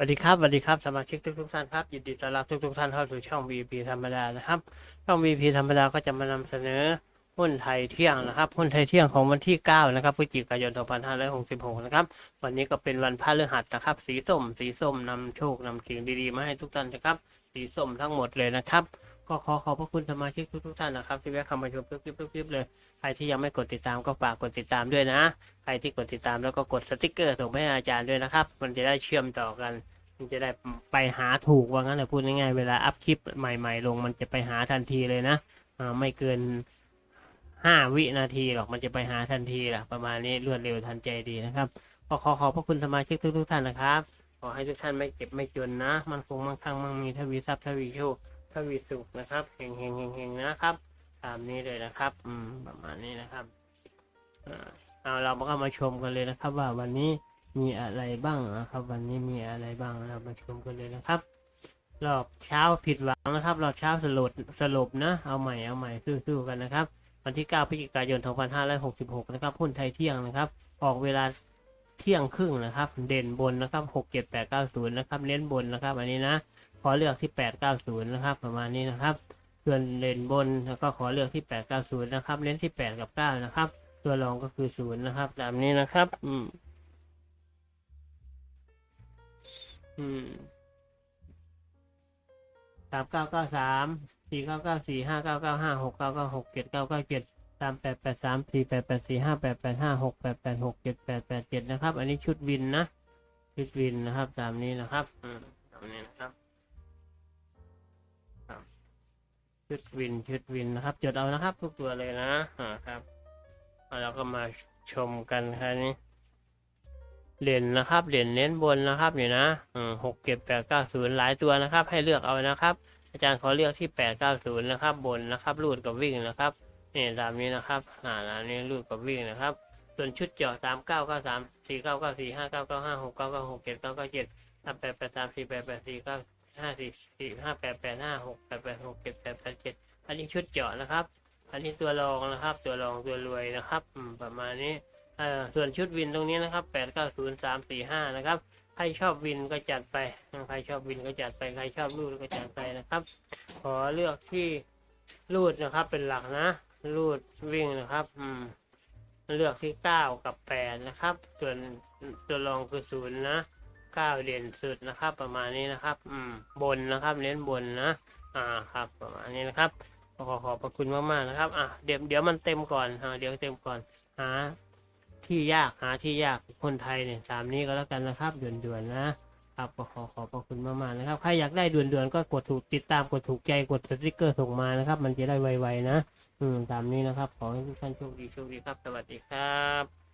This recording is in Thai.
สวัสดีครับสวัสดีครับสมาชิกทุกทุกท่านครับยินดีต้อนรับทุกทุกท่านเข้าสู่ช่อง VP ธรรมดานะครับช่อง VP ธรรมดาก็จะมานำเสนอหุ้นไทยเที่ยงนะครับหุ้นไทยเที่ยงของวันที่ 9 นะครับพฤศจิกายน 2566 นะครับ วันนี้ก็เป็นวันพฤหัสนะครับ สีส้ม สีส้มนำโชคนำสิ่งดีๆ มาให้ทุกท่านนะครับ สีส้มทั้งหมดเลยนะครับ ก็ขอขอบพระคุณสมาชิกทุกๆท่านนะครับ ที่แวะเข้ามาชมคลิปๆๆเลย ใครที่ยังไม่กดติดตามก็ฝากกดติดตามด้วยนะ ใครที่กดติดตามแล้วก็กดสติกเกอร์ส่งไปให้อาจารย์ด้วยนะครับ มันจะได้เชื่อมต่อกัน มันจะได้ไปหาถูกว่างั้นเลยพูดง่ายๆเวลาอัพคลิปใหม่ ๆ ลง มันจะไปหาทันทีเลยนะอ่าไม่เกินห้าวินาทีหรอกมันจะไปหาทันทีแหละประมาณนี้รวดเร็วทันใจดีนะครับก็ขอขอบพระคุณสมาชิกทุกๆท่านนะครับ ขอให้ทุกท่านไม่เจ็บไม่จนนะ มันคงมั่งคั่งมั่งมีทวีทรัพย์ทวีโชค ทวีสุขนะครับเฮงเฮงเฮงเฮงนะครับ ตามนี้เลยนะครับ อืม ประมาณนี้นะครับเอาเราก็มาชมกันเลยนะครับ ว่าวันนี้มีอะไรบ้างนะครับ วันนี้มีอะไรบ้างเรามาชมกันเลยนะครับ รอบเช้าผิดหวังนะครับ รอบเช้าสลดสลบนะ เอาใหม่เอาใหม่สู้ๆกันนะครับ วันที่ 9พฤศจิกายน 2566 นะครับหุ้นไทยเที่ยงนะครับ ออกเวลาเที่ยงครึ่งนะครับ เด่นบนนะครับ 6 7 8 9 0 นะครับ เน้นบนนะครับ อันนี้นะ ขอเลือกที่ 890 นะครับ ประมาณนี้นะครับ ส่วนเด่นบนแล้วก็ขอเลือกที่ 890 นะครับเน้นที่ 8 กับ 9 นะครับ ตัวรองก็คือ 0 นะครับ ตามนี้นะครับ อืม อืมสามเก้าเก้าสามสี่เก้าเก้าสี่ห้าเก้าเก้าห้าหกเก้าเก้าหกเจ็ดเก้าเก้าเจ็ดสามแปดแปดสามสี่แปดแปดสี่ห้าแปดแปดห้าหกแปดแปดหกเจ็ดแปดแปดเจ็ดนะครับ อันนี้ชุดวินนะ ชุดวินนะครับ ตามนี้นะครับ อืมตามนี้นะครับ ชุดวินชุดวินนะครับจดเอานะครับ ทุกตัวเลยนะอ่าครับเราก็มาชมกันครับนี้เหรียญนะครับเหรียญเน้นบนนะครับนี่นะหกเก็บแปดเก้าศูนย์หลายตัวนะครับ ให้เลือกเอานะครับ อาจารย์ขอเลือกที่แปดเก้าศูนย์นะครับ บนนะครับรูดกับวิ่งนะครับนี่ตามนี้นะครับอ่าตามนี้รูดกับวิ่งนะครับ ส่วนชุดเจาะสามเก้าเก้าสามสี่เก้าเก้าสี่ห้าเก้าเก้าห้าหกเก้าเก้าหกเจ็ดเก้าเก้าเจ็ดสามแปดแปดสามสี่แปดแปดสี่เก้า ห้าสี่สี่ห้าแปดแปดห้าหกแปดแปดหกเจ็ดแปดแปดเจ็ดอันนี้ชุดเจาะนะครับ อันนี้ตัวรองนะครับ ตัวรองตัวรวยนะครับประมาณนี้ส่วนชุดวินตรงนี้นะครับแปดเก้าศูนย์สามสี่ห้านะครับ ใครชอบวินก็จัดไป ใครชอบวินก็จัดไป ใครชอบรูดก็จัดไปนะครับ ขอเลือกที่รูดนะครับ เป็นหลักนะ รูดวิ่งนะครับ อืม เลือกที่เก้ากับแปดนะครับ ส่วนตัวรองคือศูนย์นะ เก้าเด่นสุดนะครับ ประมาณนี้นะครับ อืม บนนะครับ เน้นบนนะ อ่า ครับ ประมาณนี้นะครับ ขอขอบพระคุณมากๆนะครับ อะ เดี๋ยวเดี๋ยวมันเต็มก่อนอ่าเดี๋ยวเต็มก่อน หา ที่ยากหาที่ยาก คนไทยเนี่ยตามนี้ก็แล้วกันนะครับด่วนๆนะครับขอขอบพระคุณมากๆนะครับ ใครอยากได้ด่วนๆก็กดถูกติดตามกดถูกใจกดสติกเกอร์ส่งมานะครับ มันจะได้ไวๆนะ อืม ตามนี้นะครับ ขอให้ทุกท่านโชคดีโชคดีครับ สวัสดีครับ